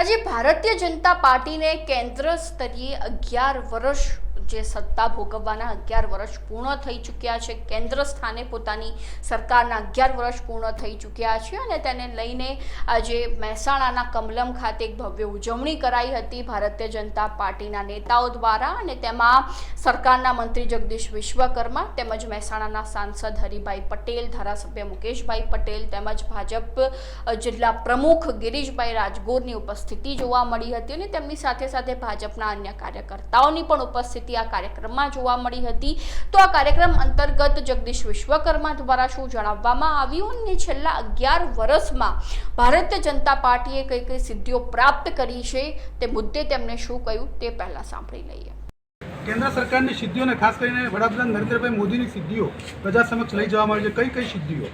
આજે ભારતીય જનતા પાર્ટીને કેન્દ્ર સ્તરીય અગિયાર વર્ષ જે સત્તા ભોગવવાના અગિયાર વર્ષ પૂર્ણ થઈ ચૂક્યા છે. કેન્દ્ર સ્થાને પોતાની સરકારના અગિયાર વર્ષ પૂર્ણ થઈ ચૂક્યા છે અને તેને લઈને આજે મહેસાણાના કમલમ ખાતે એક ભવ્ય ઉજવણી કરાઈ હતી ભારતીય જનતા પાર્ટીના નેતાઓ દ્વારા અને તેમાં સરકારના મંત્રી જગદીશ વિશ્વકર્મા તેમજ મહેસાણાના સાંસદ હરિભાઈ પટેલ, ધારાસભ્ય મુકેશભાઈ પટેલ તેમજ ભાજપ જિલ્લા પ્રમુખ ગિરીશભાઈ રાજગોરની ઉપસ્થિતિ જોવા મળી હતી અને તેમની સાથે સાથે ભાજપના અન્ય કાર્યકર્તાઓની પણ ઉપસ્થિતિ આ કાર્યક્રમમાં જોવા મળી હતી. તો આ કાર્યક્રમ અંતર્ગત જગદીશ વિશ્વકર્મા દ્વારા શું જણાવવામાં આવ્યું અને છેલ્લા અગિયાર વર્ષમાં ભારતીય જનતા પાર્ટીએ કઈ કઈ સિદ્ધિઓ પ્રાપ્ત કરી છે તે મુદ્દે તેમણે શું કહ્યું તે પહેલા સાંભળી લઈએ. કેન્દ્ર સરકારની સિદ્ધિઓને ખાસ કરીને વડાપ્રધાન નરેન્દ્રભાઈ મોદીની સિદ્ધિઓ પ્રજા સમક્ષ લઈ જવામાં આવી છે. કઈ કઈ સિદ્ધિઓ?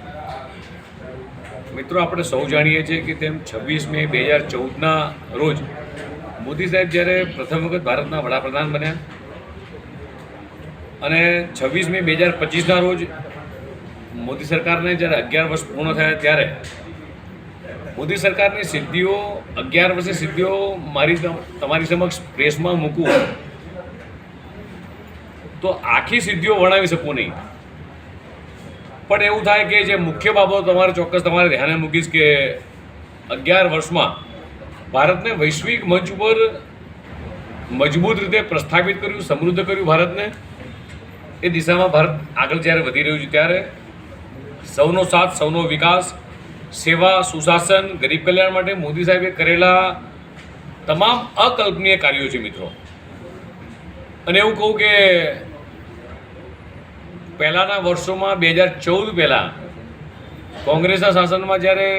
મિત્રો આપણે સૌ જાણીએ છીએ કે તેમ છવ્વીસ મે બે હજાર ચૌદના રોજ મોદી સાહેબ જ્યારે પ્રથમ વખત ભારતના વડાપ્રધાન બન્યા અને છવ્વીસ મે બે હજાર પચીસના રોજ મોદી સરકારને જ્યારે અગિયાર વર્ષ પૂર્ણ થયા ત્યારે મોદી સરકારની સિદ્ધિઓ, અગિયાર વર્ષની સિદ્ધિઓ મારી તમારી સમક્ષ પ્રેસમાં મૂકવું તો આખી સિદ્ધિઓ વર્ણવી શકું નહીં. પણ એવું થાય કે જે મુખ્ય બાબતો તમારે ચોક્કસ તમારે ધ્યાને મૂકીશ કે અગિયાર વર્ષમાં ભારતને વૈશ્વિક મંચ ઉપર મજબૂત રીતે પ્રસ્થાપિત કર્યું, સમૃદ્ધ કર્યું ભારતને. એ દિશામાં ભારત આગળ જ્યારે વધી રહ્યું છે ત્યારે સૌનો સાથ, સૌનો વિકાસ, સેવા, સુશાસન, ગરીબ કલ્યાણ માટે મોદી સાહેબે કરેલા તમામ અકલ્પનીય કાર્યો છે મિત્રો. અને એવું કહું કે પહેલાંના વર્ષોમાં બે હજાર ચૌદ પહેલાં કોંગ્રેસના શાસનમાં જ્યારે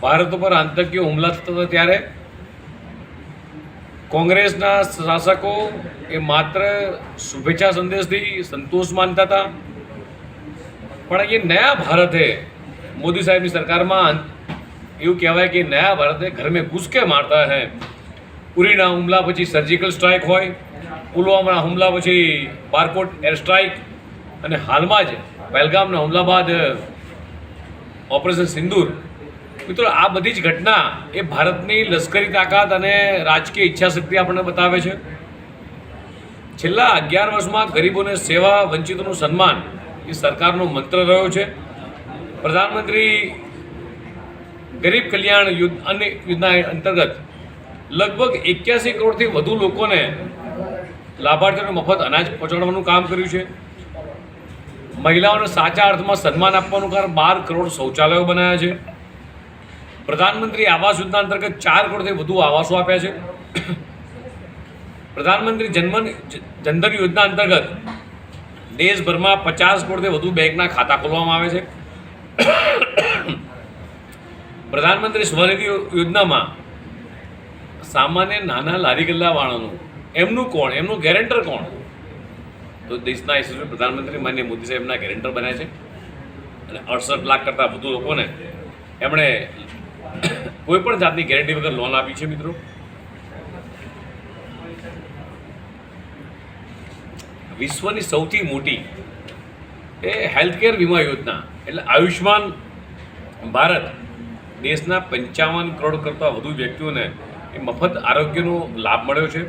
ભારત ઉપર આતંકીય હુમલા થતા હતા ત્યારે કોંગ્રેસના શાસકો એ માત્ર શુભેચ્છા સંદેશથી સંતોષ માનતા હતા. પણ એ નયા ભારતે મોદી સાહેબની સરકારમાં એવું કહેવાય કે નયા ભારતે ઘર મેં ઘૂસ મારતા હૈ. ઉરીના હુમલા પછી સર્જિકલ સ્ટ્રાઇક હોય, પુલવામાના હુમલા પછી બારકોટ એર સ્ટ્રાઇક અને હાલમાં જ પહેલગામના હુમલા બાદ ઓપરેશન સિંદૂર. મિત્રો, આ બધી જ ઘટના એ ભારતની લશ્કરી તાકાત અને રાજકીય ઈચ્છાશક્તિ આપણને બતાવે છે. છેલ્લા અગિયાર વર્ષમાં ગરીબોને સેવા, વંચિતોનું સન્માન એ સરકારનો મંત્ર રહ્યો છે. પ્રધાનમંત્રી ગરીબ કલ્યાણ યુદ્ધ અને યોજના અંતર્ગત લગભગ એક્યાસી કરોડથી વધુ લોકોને લાભાર્થીઓને મફત અનાજ પહોંચાડવાનું કામ કર્યું છે. મહિલાઓને સાચા અર્થમાં સન્માન આપવાનું કારણ બાર કરોડ શૌચાલયો બનાવ્યા છે. પ્રધાનમંત્રી આવાસ યોજના અંતર્ગત ચાર કરોડથી વધુ આવાસો આપ્યા છે. પ્રધાનમંત્રી જન્મન જનધન યોજના અંતર્ગત દેશભરમાં પચાસ કરોડથી વધુ બેંકના ખાતા ખોલવામાં આવે છે. પ્રધાનમંત્રી સ્વનિધિ યોજનામાં સામાન્ય નાના લારી ગલ્લાવાળાનું એમનું કોણ? એમનું ગેરેન્ટર કોણ? તો દેશના યશસ્વી પ્રધાનમંત્રી માન્ય મોદી સાહેબના ગેરેન્ટર બન્યા છે. અને અડસઠ લાખ કરતાં વધુ લોકોને એમણે કોઈપણ જાતની ગેરંટી વગર લોન આપી છે મિત્રો. વિશ્વની સૌથી મોટી એ હેલ્થકેર વીમા યોજના. એટલે આયુષ્માન ભારત દેશના પંચાવન કરોડ કરતાં વધુ વ્યક્તિઓને એ મફત આરોગ્યનો લાભ મળ્યો છે.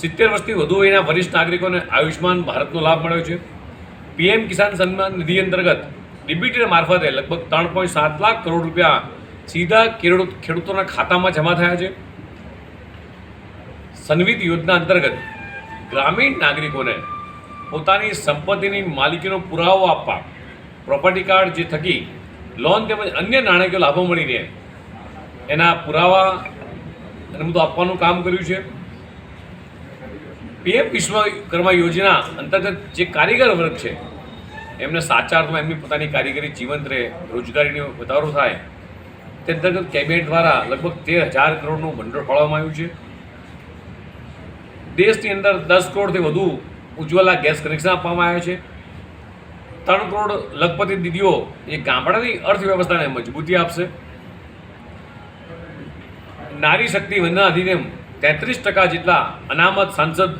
સિત્તેર વર્ષથી વધુ વયના વરિષ્ઠ નાગરિકોને આયુષ્માન ભારતનો લાભ મળ્યો છે. પીએમ કિસાન સન્માન નિધિ અંતર્ગત ડીબીટી મારફતે લગભગ ત્રણ પોઈન્ટ સાત લાખ કરોડ રૂપિયા સીધા ખેડૂત ખેડૂતોના ખાતામાં જમા થયા છે. સન્વિત યોજના અંતર્ગત ગ્રામીણ નાગરિકોને પોતાની સંપત્તિની માલિકીનો પુરાવો આપવા પ્રોપર્ટી કાર્ડ જે થકી લોન તેમજ અન્ય નાણાકીય લાભો મળી રહે એના પુરાવા બધું આપવાનું કામ કર્યું છે. પીએમ વિશ્વકર્મા યોજના અંતર્ગત જે કારીગર વર્ગ છે, એમને સાચા અર્થમાં એમની પોતાની કારીગરી જીવંત રહે, રોજગારીનો વધારો થાય, તે અંતર્ગત કેબિનેટ દ્વારા લગભગ તેર હજાર કરોડનું ભંડોળ ફાળવવામાં આવ્યું છે. દેશની અંદર દસ કરોડથી વધુ ઉજ્જવલા ગેસ કનેક્શન આપવામાં આવ્યા છે. ત્રણ કરોડ લખપતિ દીદીઓ એ ગામડાની અર્થવ્યવસ્થાને મજબૂતી આપશે. નારી શક્તિ વંદના અધિનિયમ તેત્રીસ ટકા જેટલા અનામત સાંસદ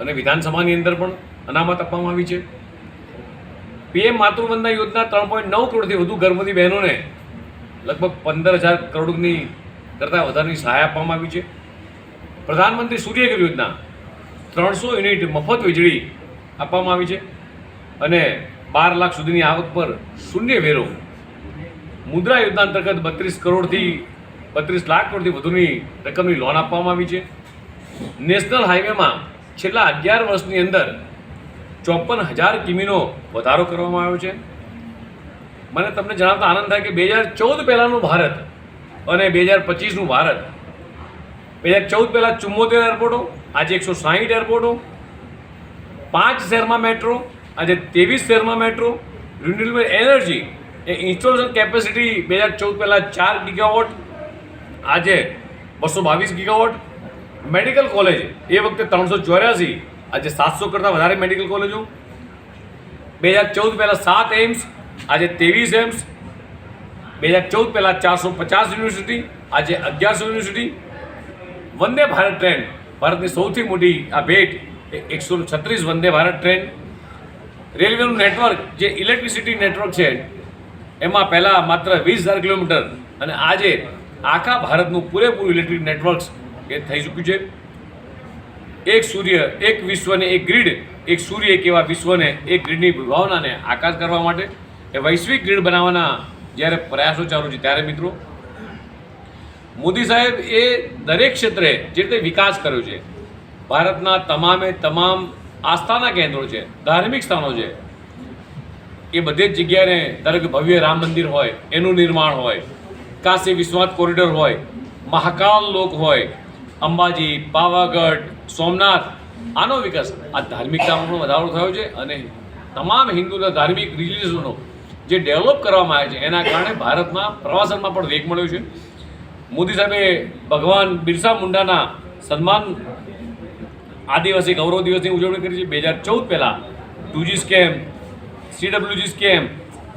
અને વિધાનસભાની અંદર પણ અનામત આપવામાં આવી છે. પીએમ માતૃવંદના યોજના ત્રણ પોઈન્ટ નવ કરોડથી વધુ ગર્ભવતી બહેનોને લગભગ પંદર હજાર કરોડની કરતાં વધારાની સહાય આપવામાં આવી છે. પ્રધાનમંત્રી સૂર્યઘર યોજના. ત્રણસો યુનિટ મફત વીજળી આપવામાં આવી છે અને બાર લાખ સુધીની આવક પર શૂન્ય વેરો. મુદ્રા યોજના અંતર્ગત બત્રીસ કરોડથી બત્રીસ લાખ કરોડથી વધુની રકમની લોન આપવામાં આવી છે. નેશનલ હાઈવેમાં છેલ્લા અગિયાર વર્ષની અંદર ચોપન હજાર કિમીનો વધારો કરવામાં આવ્યો છે. મને તમને જણાવતા આનંદ થાય કે બે હજાર ચૌદ પહેલાંનું ભારત અને બે હજાર પચીસનું ભારત બે હજાર ચૌદ પહેલાં ચુમ્મોતેર એરપોર્ટો આજે એકસો સાહીઠ એરપોર્ટો પાંચ શહેરમાં મેટ્રો આજે ત્રેવીસ શહેરમાં મેટ્રો રિન્યુએબલ એનર્જી એ ઇન્સ્ટોલેશન કેપેસિટી બે હજાર ચૌદ પહેલાં ચાર ગીગાવોટ આજે બસો બાવીસ ગીગાવોટ મેડિકલ કોલેજ એ વખતે ત્રણસો ચોર્યાસી, આજે સાતસો કરતાં વધારે મેડિકલ કોલેજો બે હજાર ચૌદ પહેલાં સાત એમ્સ આજે ત્રેવીસ એમ્સ બે હજાર ચૌદ પહેલાં ચારસો પચાસ યુનિવર્સિટી આજે અગિયારસો યુનિવર્સિટી વંદે ભારત ટ્રેન, ભારતની સૌથી મોટી આ ભેટ એકસો છત્રીસ વંદે ભારત ટ્રેન. રેલવેનું નેટવર્ક, જે ઇલેક્ટ્રિસિટી નેટવર્ક છે, એમાં પહેલાં માત્ર વીસ હજાર કિલોમીટર અને આજે આખા ભારતનું પૂરેપૂરું ઇલેક્ટ્રિક નેટવર્ક્સ એ થઈ ચૂક્યું છે. એક સૂર્ય, એક વિશ્વને એક ગ્રીડ, એક સૂર્ય એક એવા વિશ્વને એક ગ્રીડની વિભાવનાને આકાશ કરવા માટે. એ વૈશ્વિક ગ્રીડ બનાવવાના જ્યારે પ્રયાસો ચાલુ છે, ત્યારે મિત્રો મોદી સાહેબ એ દરેક ક્ષેત્રે જે રીતે વિકાસ કર્યો છે, ભારતના તમામે તમામ આસ્થાના કેન્દ્રો છે, ધાર્મિક સ્થાનો છે, એ બધે જ જગ્યાએ ધારો ભવ્ય રામ મંદિર હોય, એનું નિર્માણ હોય, કાશી વિશ્વનાથ કોરિડોર હોય, મહાકાલ લોક હોય, અંબાજી, પાવાગઢ, સોમનાથ, આનો વિકાસ આ ધાર્મિકતામાં પણ વધારો થયો છે અને તમામ હિન્દુના ધાર્મિક રિલીઝનો જે ડેવલપ કરવામાં આવે છે, એના કારણે ભારતમાં પ્રવાસનમાં પણ વેગ મળ્યો છે. મોદી સાહેબે ભગવાન બિરસા મુંડાના સન્માન આદિવાસી ગૌરવ દિવસની ઉજવણી કરી છે. બે હજાર ચૌદ પહેલાં two G scam, C W G scam,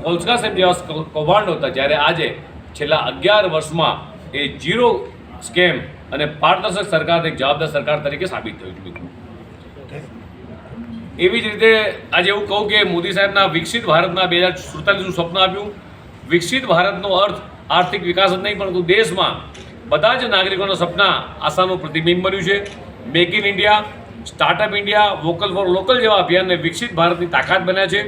કોલ્સકા scam જેવા કૌભાંડો હતા જ્યારે આજે છેલ્લા અગિયાર વર્ષમાં એ જીરો સ્કેમ અને પારદર્શક સરકાર એક જવાબદાર સરકાર તરીકે સાબિત થયું છે એવી જ રીતે આજે એવું કહું કે મોદી સાહેબના વિકસિત ભારતના બે હજાર સુડતાલીસનું સ્વપ્ન આપ્યું. વિકસિત ભારતનો અર્થ આર્થિક વિકાસ જ નહીં, પરંતુ દેશમાં બધા જ નાગરિકોના સપના આશાનું પ્રતિબિંબ બન્યું છે. Make in India startup India vocal for local જેવા અભિયાનને વિકસિત ભારતની તાકાત બન્યા છે.